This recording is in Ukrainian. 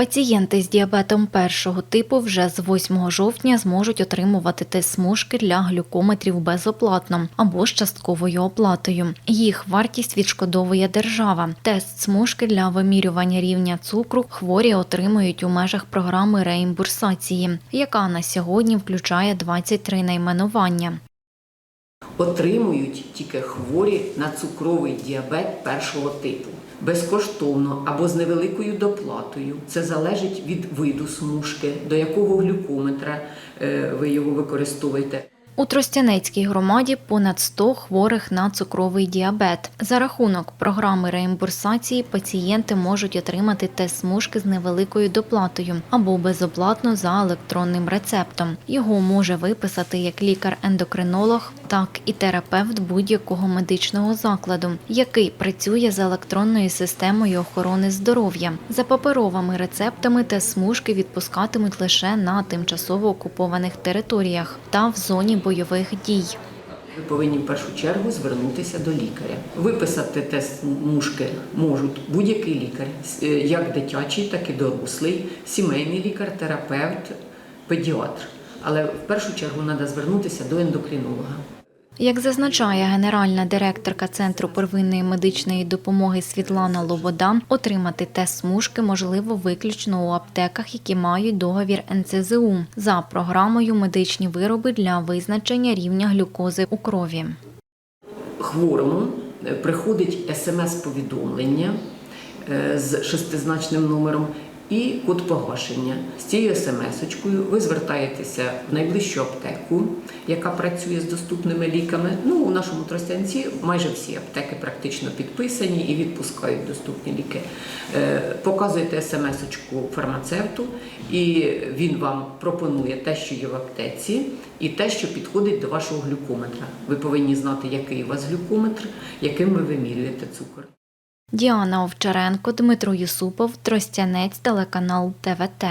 Пацієнти з діабетом першого типу вже з 8 жовтня зможуть отримувати тест смужки для глюкометрів безоплатно або з частковою оплатою. Їх вартість відшкодовує держава. Тест смужки для вимірювання рівня цукру хворі отримують у межах програми реімбурсації, яка на сьогодні включає 23 найменування. Отримують тільки хворі на цукровий діабет першого типу. Безкоштовно або з невеликою доплатою. Це залежить від виду смужки, до якого глюкометра е, ви його використовуєте. У Тростянецькій громаді понад 100 хворих на цукровий діабет. За рахунок програми реімбурсації пацієнти можуть отримати тест смужки з невеликою доплатою або безоплатно за електронним рецептом. Його може виписати як лікар-ендокринолог, так і терапевт будь-якого медичного закладу, який працює з електронною системою охорони здоров'я. За паперовими рецептами тест смужки відпускатимуть лише на тимчасово окупованих територіях та в зоні бойових дій. Ви повинні в першу чергу звернутися до лікаря. Виписати тест мушки можуть будь-який лікар, як дитячий, так і дорослий, сімейний лікар, терапевт, педіатр. Але в першу чергу треба звернутися до ендокринолога. Як зазначає генеральна директорка Центру первинної медичної допомоги Світлана Лобода, отримати тест смужки можливо виключно у аптеках, які мають договір НЦЗУ за програмою медичні вироби для визначення рівня глюкози у крові. хворому е, приходить смс-повідомлення е, з шестизначним номером і код погашення. З цією смс-очкою ви звертаєтеся в найближчу аптеку, яка працює з доступними ліками. Ну, у нашому Тростянці майже всі аптеки практично підписані і відпускають доступні ліки. Е, Показуєте смс-очку фармацевту, і він вам пропонує те, що є в аптеці, і те, що підходить до вашого глюкометра. Ви повинні знати, який у вас глюкометр, яким ви вимірюєте цукор. Діана Овчаренко, Дмитро Юсупов, Тростянець, телеканал ТВТ.